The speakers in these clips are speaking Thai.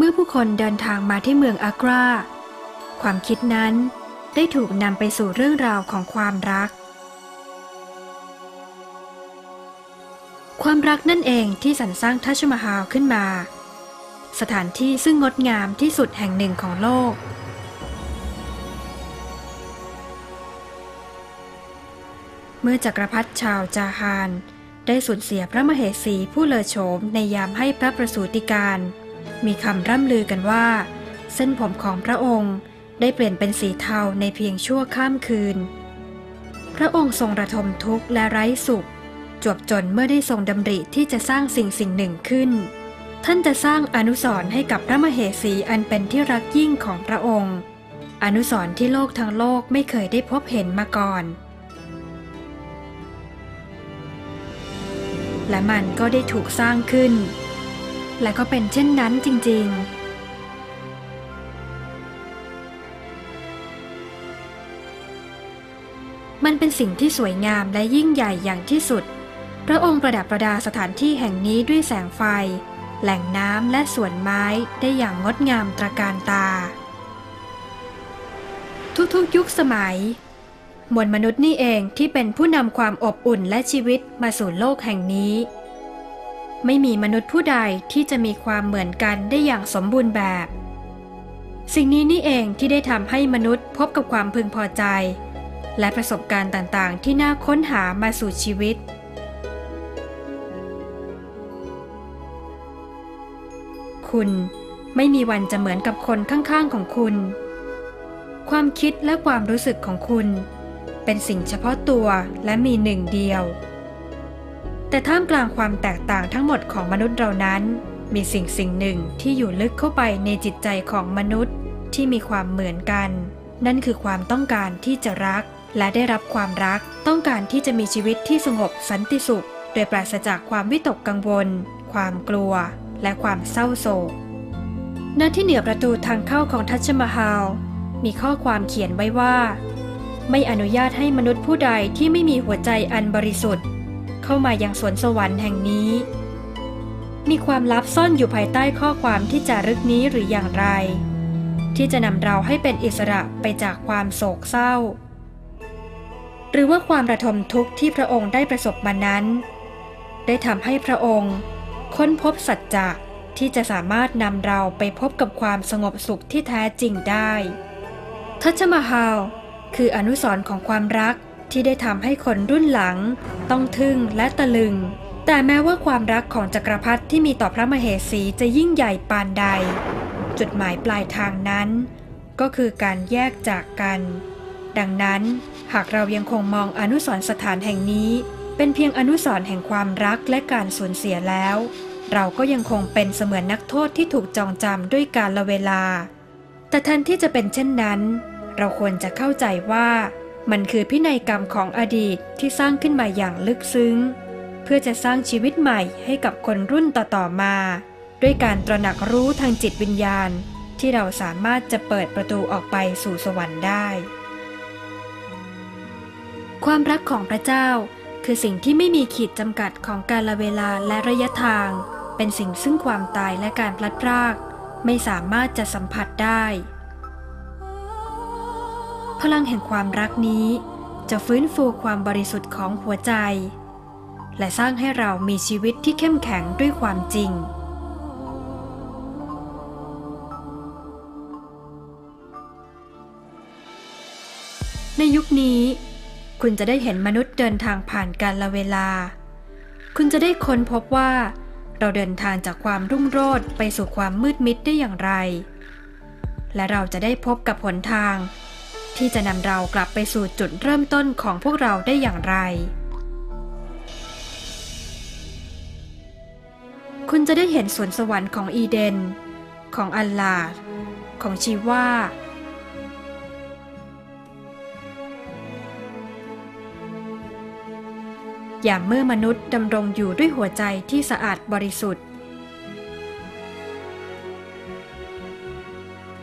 เมื่อผู้คนเดินทางมาที่เมืองอากรา ความคิดนั้นได้ถูกนำไปสู่เรื่องราวของความรัก ความรักนั่นเองที่สรรสร้างทัชมาฮาลขึ้นมา สถานที่ซึ่งงดงามที่สุดแห่งหนึ่งของโลกเมื่อจักรพรรดิชาวจาฮาน ได้สูญเสียพระมเหสีผู้เลอโฉมในยามให้พระประสูติการ มีคำร่ำลือกันว่า เส้นผมของพระองค์ได้เปลี่ยนเป็นสีเทาในเพียงชั่วข้ามคืน พระองค์ทรงระทมทุกข์และไร้สุข จวบจนเมื่อได้ทรงดำริที่จะสร้างสิ่งสิ่งหนึ่งขึ้น ท่านจะสร้างอนุสรณ์ให้กับพระมเหสีอันเป็นที่รักยิ่งของพระองค์ อนุสรณ์ที่โลกทั้งโลกไม่เคยได้พบเห็นมาก่อนและมันก็ได้ถูกสร้างขึ้น และก็เป็นเช่นนั้นจริง ๆมันเป็นสิ่งที่สวยงามและยิ่งใหญ่อย่างที่สุด พระองค์ประดับประดาสถานที่แห่งนี้ด้วยแสงไฟ แหล่งน้ำและสวนไม้ได้อย่างงดงามตระการตา ทุกๆยุคสมัย มวลมนุษย์นี่เองที่เป็นผู้นำความอบอุ่นและชีวิตมาสู่โลกแห่งนี้ ไม่มีมนุษย์ผู้ใดที่จะมีความเหมือนกันได้อย่างสมบูรณ์แบบ สิ่งนี้นี่เองที่ได้ทำให้มนุษย์พบกับความพึงพอใจ และประสบการณ์ต่างๆ ที่น่าค้นหามาสู่ชีวิตคุณไม่มีวันจะเหมือนกับคนข้างๆของคุณ ความคิดและความรู้สึกของคุณ เป็นสิ่งเฉพาะตัวและมีหนึ่งเดียว แต่ท่ามกลางความแตกต่างทั้งหมดของมนุษย์เรานั้น มีสิ่งสิ่งหนึ่งที่อยู่ลึกเข้าไปในจิตใจของมนุษย์ที่มีความเหมือนกัน นั่นคือความต้องการที่จะรัก และได้รับความรักต้องการที่จะมีชีวิตที่สงบสันติสุข โดยปราศจากความวิตกกังวล ความกลัว และความเศร้าโศกณที่เหนือประตูทางเข้าของทัชมาฮาลมีข้อความเขียนไว้ว่า ไม่อนุญาตให้มนุษย์ผู้ใดที่ไม่มีหัวใจอันบริสุทธิ์ เข้ามายังสวนสวรรค์แห่งนี้ มีความลับซ่อนอยู่ภายใต้ข้อความที่จารึกนี้หรืออย่างไร ที่จะนำเราให้เป็นอิสระไปจากความโศกเศร้า หรือว่าความระทมทุกข์ที่พระองค์ได้ประสบมานั้น ได้ทำให้พระองค์ ค้นพบสัจจะที่จะสามารถนำเราไปพบกับความสงบสุขที่แท้จริงได้ ทัชมาฮาลคืออนุสรณ์ของความรัก ที่ได้ทำให้คนรุ่นหลัง ต้องทึ่งและตะลึง แต่แม้ว่าความรักของจักรพรรดิที่มีต่อพระมเหสีจะยิ่งใหญ่ปานใด จุดหมายปลายทางนั้น ก็คือการแยกจากกัน ดังนั้นหากเรายังคงมองอนุสรณ์สถานแห่งนี้ เป็นเพียงอนุสรณ์แห่งความรักและการสูญเสียแล้ว เราก็ยังคงเป็นเสมือนนักโทษที่ถูกจองจำด้วยกาลเวลา แต่แทนที่จะเป็นเช่นนั้น เราควรจะเข้าใจว่า มันคือพินัยกรรมของอดีตที่สร้างขึ้นมาอย่างลึกซึ้ง เพื่อจะสร้างชีวิตใหม่ให้กับคนรุ่นต่อๆมา ด้วยการตระหนักรู้ทางจิตวิญญาณ ที่เราสามารถจะเปิดประตูออกไปสู่สวรรค์ได้ ความรักของพระเจ้า คือสิ่งที่ไม่มีขีดจำกัดของการลเวลาและระยะทาง เป็นสิ่งซึ่งความตายและการพลัดพราก ไม่สามารถจะสัมผัสได้ พลังแห่งความรักนี้ จะฟื้นฟูความบริสุทธิ์ของหัวใจ และสร้างให้เรามีชีวิตที่เข้มแข็งด้วยความจริง ในยุคนี้ คุณจะได้เห็นมนุษย์เดินทางผ่านกาลเวลา คุณจะได้ค้นพบว่าเราเดินทางจากความรุ่งโรจน์ไปสู่ความมืดมิดได้อย่างไร และเราจะได้พบกับหนทาง ที่จะนำเรากลับไปสู่จุดเริ่มต้นของพวกเราได้อย่างไร คุณจะได้เห็นสวนสวรรค์ของอีเดน ของอัลลาห์ของชีวาอย่าเมื่อมนุษย์ดำรงอยู่ด้วยหัวใจที่สะอาดบริสุทธิ์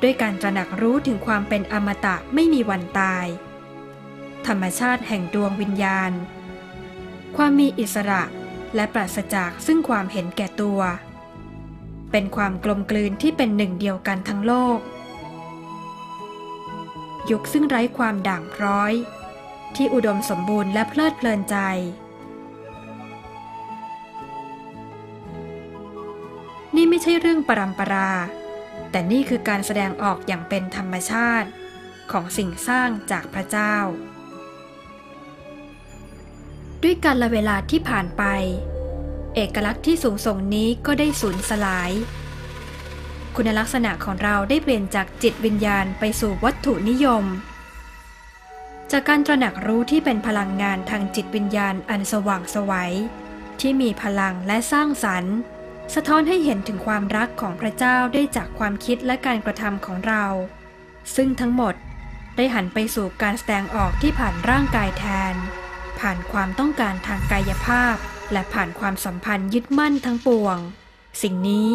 ด้วยการตระหนักรู้ถึงความเป็นอมตะไม่มีวันตาย ธรรมชาติแห่งดวงวิญญาณ ความมีอิสระและปราศจากซึ่งความเห็นแก่ตัว เป็นความกลมกลืนที่เป็นหนึ่งเดียวกันทั้งโลก ยุคซึ่งไร้ความด่างพร้อย ที่อุดมสมบูรณ์และเพลิดเพลินใจนี่ไม่ใช่เรื่องปรำปรา แต่นี่คือการแสดงออกอย่างเป็นธรรมชาติของสิ่งสร้างจากพระเจ้า ด้วยการละเวลาที่ผ่านไป เอกลักษณ์ที่สูงส่งนี้ก็ได้สูญสลาย คุณลักษณะของเราได้เปลี่ยนจากจิตวิญญาณไปสู่วัตถุนิยม จากการตระหนักรู้ที่เป็นพลังงานทางจิตวิญญาณอันสว่างสวัยที่มีพลังและสร้างสรรค์ สะท้อนให้เห็นถึงความรักของพระเจ้าได้จากความคิดและการกระทำของเรา ซึ่งทั้งหมดได้หันไปสู่การแสดงออกที่ผ่านร่างกายแทน ผ่านความต้องการทางกายภาพ และผ่านความสัมพันธ์ยึดมั่นทั้งปวง สิ่งนี้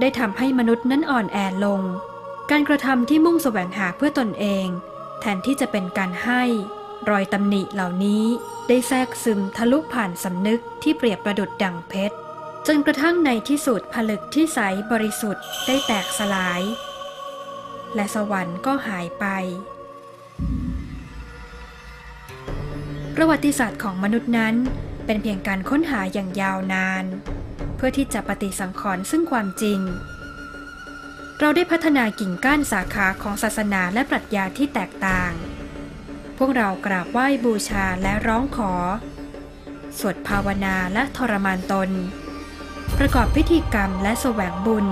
ได้ทำให้มนุษย์นั้นอ่อนแอลง การกระทำที่มุ่งแสวงหาเพื่อตนเอง แทนที่จะเป็นการให้ รอยตำหนิเหล่านี้ได้แทรกซึมทะลุผ่านสำนึกที่เปรียบประดุดดังเพชร จนกระทั่งในที่สุดผลึกที่ใสบริสุทธิ์ได้แตกสลาย และสวรรค์ก็หายไป ประวัติศาสตร์ของมนุษย์นั้นเป็นเพียงการค้นหาอย่างยาวนาน เพื่อที่จะปฏิสังขรณ์ซึ่งความจริง เราได้พัฒนากิ่งก้านสาขาของศาสนาและปรัชญาที่แตกต่าง พวกเรากราบไหว้บูชาและร้องขอ สวดภาวนาและทรมานตน ประกอบพิธีกรรมและแสวงบุญ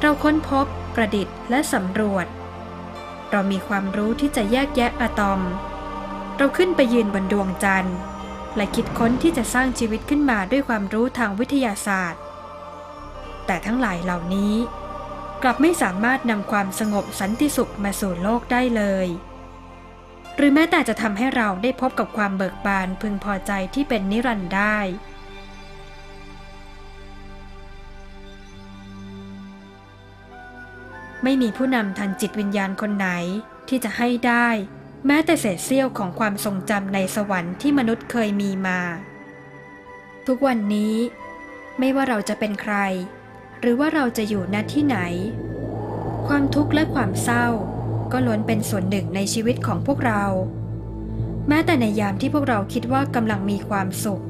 เราค้นพบ ประดิษฐ์และสำรวจ เรามีความรู้ที่จะแยกแยะอะตอม เราขึ้นไปยืนบนดวงจันทร์ และคิดค้นที่จะสร้างชีวิตขึ้นมาด้วยความรู้ทางวิทยาศาสตร์ แต่ทั้งหลายเหล่านี้ กลับไม่สามารถนำความสงบสันติสุขมาสู่โลกได้เลยหรือแม้แต่จะทำให้เราได้พบกับความเบิกบานพึงพอใจที่เป็นนิรันดร์ได้ ไม่มีผู้นำทางจิตวิญญาณคนไหนที่จะให้ได้ แม้แต่เศษเสี้ยวของความทรงจำในสวรรค์ที่มนุษย์เคยมีมา ทุกวันนี้ ไม่ว่าเราจะเป็นใคร หรือว่าเราจะอยู่ณที่ไหน ความทุกข์และความเศร้า ก็ล้วนเป็นส่วนหนึ่งในชีวิตของพวกเรา แม้แต่ในยามที่พวกเราคิดว่ากำลังมีความสุข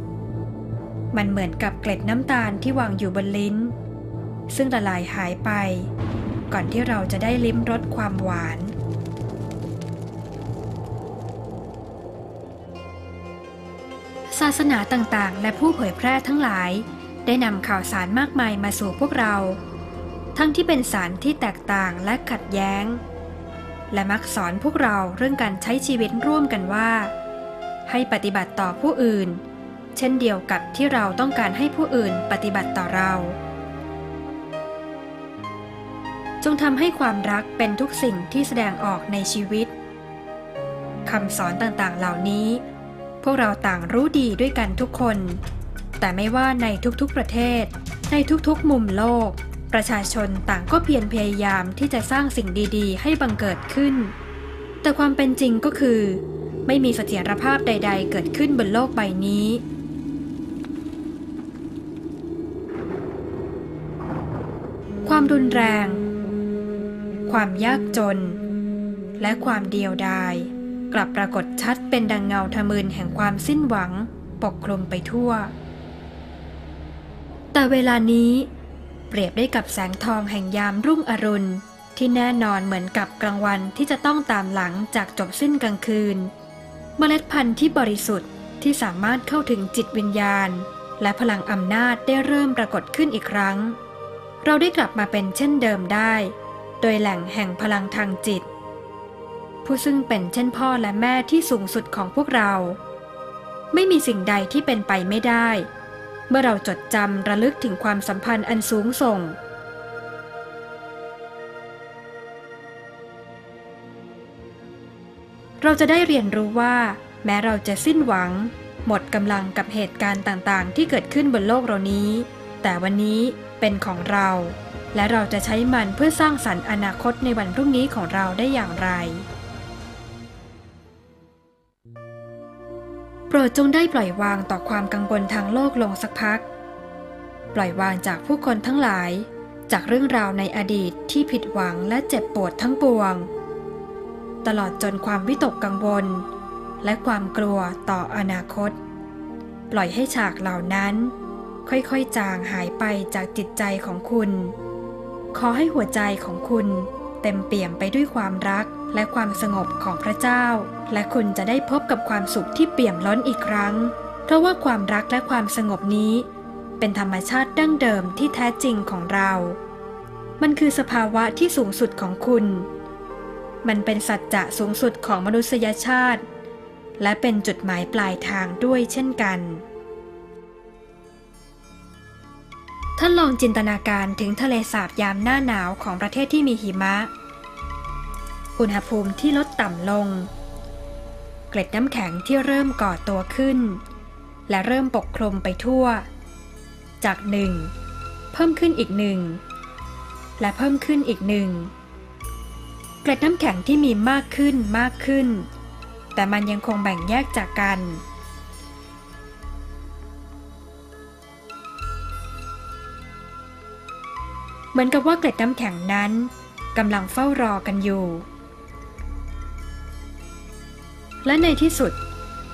มันเหมือนกับเกล็ดน้ำตาลที่วางอยู่บนลิ้น ซึ่งละลายหายไป ก่อนที่เราจะได้ลิ้มรสความหวาน ศาสนาต่างๆ และผู้เผยแพร่ทั้งหลาย ได้นำข่าวสารมากมายมาสู่พวกเรา ทั้งที่เป็นสารที่แตกต่างและขัดแย้ง และมักสอนพวกเราเรื่องการใช้ชีวิตร่วมกันว่า ให้ปฏิบัติต่อผู้อื่น เช่นเดียวกับที่เราต้องการให้ผู้อื่นปฏิบัติต่อเรา จงทำให้ความรักเป็นทุกสิ่งที่แสดงออกในชีวิตคำสอนต่างๆเหล่านี้ พวกเราต่างรู้ดีด้วยกันทุกคน แต่ไม่ว่าในทุกๆประเทศ ในทุกๆมุมโลก ประชาชนต่างก็เพียรพยายามที่จะสร้างสิ่งดีๆ ให้บังเกิดขึ้น แต่ความเป็นจริงก็คือ ไม่มีเสถียรภาพใด ๆ เกิดขึ้นบนโลกใบนี้ความรุนแรง ความยากจน และความเดียวดาย กลับปรากฏชัดเป็นดังเงาทะมึนแห่งความสิ้นหวัง ปกคลุมไปทั่ว แต่เวลานี้เปรียบได้กับแสงทองแห่งยามรุ่งอรุณ ที่แน่นอนเหมือนกับกลางวันที่จะต้องตามหลังจากจบสิ้นกลางคืน เมล็ดพันธุ์ที่บริสุทธิ์ที่สามารถเข้าถึงจิตวิญญาณ และพลังอำนาจได้เริ่มปรากฏขึ้นอีกครั้ง เราได้กลับมาเป็นเช่นเดิมได้ โดยแหล่งแห่งพลังทางจิต ผู้ซึ่งเป็นเช่นพ่อและแม่ที่สูงสุดของพวกเรา ไม่มีสิ่งใดที่เป็นไปไม่ได้ เมื่อเราจดจำระลึกถึงความสัมพันธ์อันสูงส่ง เราจะได้เรียนรู้ว่า แม้เราจะสิ้นหวัง หมดกำลังกับเหตุการณ์ต่างๆ ที่เกิดขึ้นบนโลกเรานี้ แต่วันนี้เป็นของเรา และเราจะใช้มันเพื่อสร้างสรรค์อนาคตในวันพรุ่งนี้ของเราได้อย่างไร โปรดจงได้ปล่อยวางต่อความกังวลทางโลกลงสักพัก ปล่อยวางจากผู้คนทั้งหลาย จากเรื่องราวในอดีตที่ผิดหวังและเจ็บปวดทั้งปวง ตลอดจนความวิตกกังวล และความกลัวต่ออนาคต ปล่อยให้ฉากเหล่านั้นค่อยๆ จางหายไปจากจิตใจของคุณ ขอให้หัวใจของคุณเต็มเปี่ยมไปด้วยความรักและความสงบของพระเจ้า และคุณจะได้พบกับความสุขที่เปี่ยมล้นอีกครั้ง เพราะว่าความรักและความสงบนี้ เป็นธรรมชาติดั้งเดิมที่แท้จริงของเรา มันคือสภาวะที่สูงสุดของคุณ มันเป็นสัจจะสูงสุดของมนุษยชาติ และเป็นจุดหมายปลายทางด้วยเช่นกัน ท่านลองจินตนาการถึงทะเลสาบยามหน้าหนาวของประเทศที่มีหิมะ อุณหภูมิที่ลดต่ำลง เกล็ดน้ำแข็งที่เริ่มก่อตัวขึ้น และเริ่มปกคลุมไปทั่ว จากหนึ่งเพิ่มขึ้นอีกหนึ่งและเพิ่มขึ้นอีกหนึ่งเกล็ดน้ำแข็งที่มีมากขึ้นมากขึ้น แต่มันยังคงแบ่งแยกจากกัน มือนกับว่าเกล็ดน้ำแข็งนั้นกำลังเฝ้ารอกันอยู่ และในที่สุด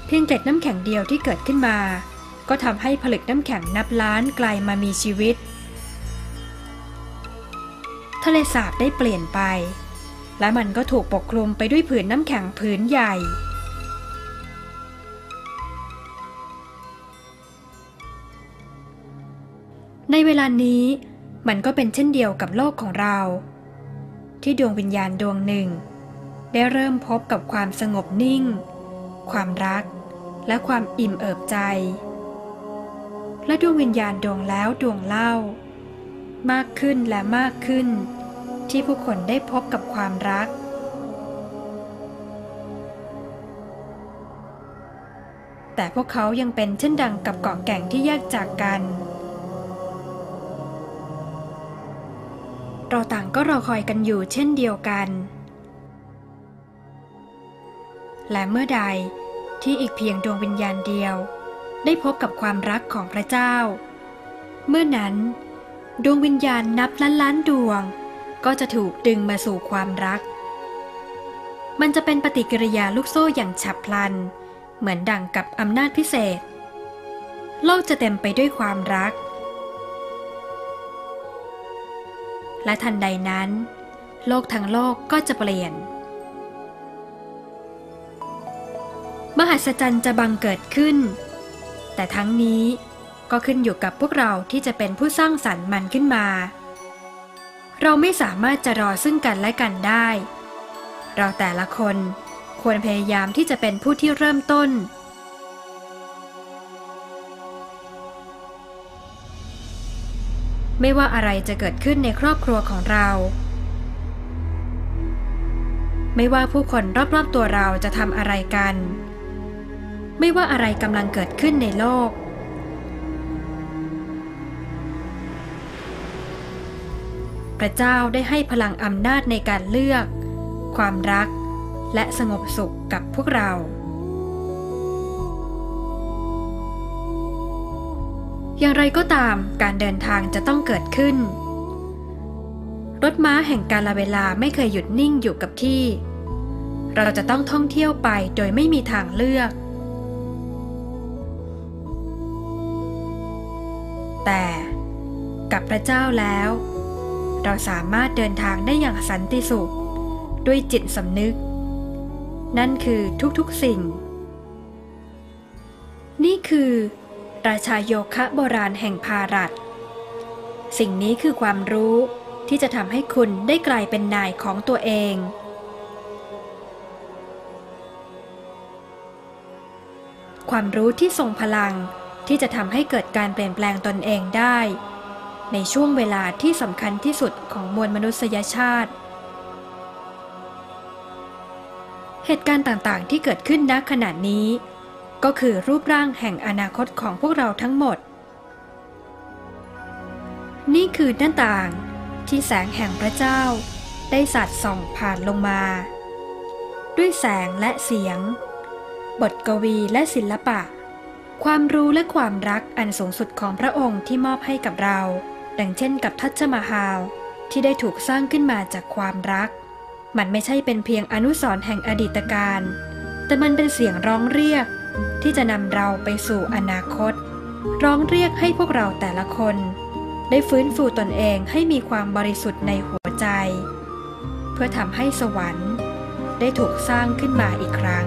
เพียงเกล็ดน้ำแข็งเดียวที่เกิดขึ้นมา ก็ทำให้ผลึกน้ำแข็งนับล้านกลายมามีชีวิต ทะเลสาบได้เปลี่ยนไป และมันก็ถูกปกคลุมไปด้วยผืนน้ำแข็งผืนใหญ่ในเวลานี้ มันก็เป็นเช่นเดียวกับโลกของเรา ที่ดวงวิญญาณดวงหนึ่ง ได้เริ่มพบกับความสงบนิ่ง ความรัก และความอิ่มเอิบใจ และดวงวิญญาณดวงแล้วดวงเล่า มากขึ้นและมากขึ้น ที่ผู้คนได้พบกับความรักแต่พวกเขายังเป็นเช่นดังกับเกาะแก่งที่แยกจากกัน เราต่างก็รอคอยกันอยู่เช่นเดียวกัน และเมื่อใดที่อีกเพียงดวงวิญญาณเดียว ได้พบกับความรักของพระเจ้า เมื่อนั้น ดวงวิญญาณนับล้านล้านดวง ก็จะถูกดึงมาสู่ความรัก มันจะเป็นปฏิกิริยาลูกโซ่อย่างฉับพลัน เหมือนดังกับอำนาจพิเศษ โลกจะเต็มไปด้วยความรัก และทันใดนั้น โลกทั้งโลกก็จะเปลี่ยน มหัศจรรย์จะบังเกิดขึ้น แต่ทั้งนี้ก็ขึ้นอยู่กับพวกเราที่จะเป็นผู้สร้างสรรค์มันขึ้นมา เราไม่สามารถจะรอซึ่งกันและกันได้ เราแต่ละคนควรพยายามที่จะเป็นผู้ที่เริ่มต้น ไม่ว่าอะไรจะเกิดขึ้นในครอบครัวของเรา ไม่ว่าผู้คนรอบๆตัวเราจะทำอะไรกัน ไม่ว่าอะไรกำลังเกิดขึ้นในโลก พระเจ้าได้ให้พลังอำนาจในการเลือก ความรัก และสงบสุขกับพวกเรา อย่างไรก็ตามการเดินทางจะต้องเกิดขึ้น รถม้าแห่งกาลเวลาไม่เคยหยุดนิ่งอยู่กับที่ เราจะต้องท่องเที่ยวไปโดยไม่มีทางเลือก แต่กับพระเจ้าแล้ว เราสามารถเดินทางได้อย่างสันติสุข ด้วยจิตสำนึก นั่นคือทุกๆสิ่ง นี่คือ ราชาโยคะโบราณแห่งพารัตสิ่งนี้คือความรู้ที่จะทำให้คุณได้กลายเป็นนายของตัวเอง ความรู้ที่ทรงพลังที่จะทำให้เกิดการเปลี่ยนแปลงตนเองได้ ในช่วงเวลาที่สำคัญที่สุดของมวลมนุษยชาติ เหตุการณ์ต่างๆที่เกิดขึ้นณขณะนี้ ก็คือรูปร่างแห่งอนาคตของพวกเราทั้งหมด นี่คือหน้าต่างที่แสงแห่งพระเจ้า ได้สัดส่องผ่านลงมา ด้วยแสงและเสียง บทกวีและศิลปะ ความรู้และความรักอันสูงสุดของพระองค์ที่มอบให้กับเรา ดังเช่นกับทัชมาฮาลที่ได้ถูกสร้างขึ้นมาจากความรัก มันไม่ใช่เป็นเพียงอนุสรณ์แห่งอดีตการ แต่มันเป็นเสียงร้องเรียก ที่จะนำเราไปสู่อนาคต ร้องเรียกให้พวกเราแต่ละคน ได้ฟื้นฟูตนเองให้มีความบริสุทธิ์ในหัวใจ เพื่อทำให้สวรรค์ ได้ถูกสร้างขึ้นมาอีกครั้ง